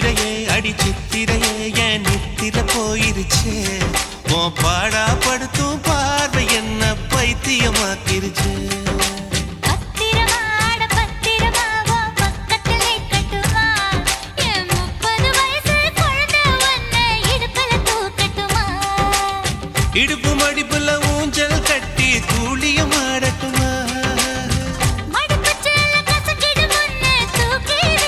அடி சித்திரையே என் நித்திர போயிருச்சு. உன் பாடா படுத்தும் பார்வை என்ன பைத்தியமாக்கிருச்சு. இடுப்பு மடிப்புல ஊஞ்சல் கட்டி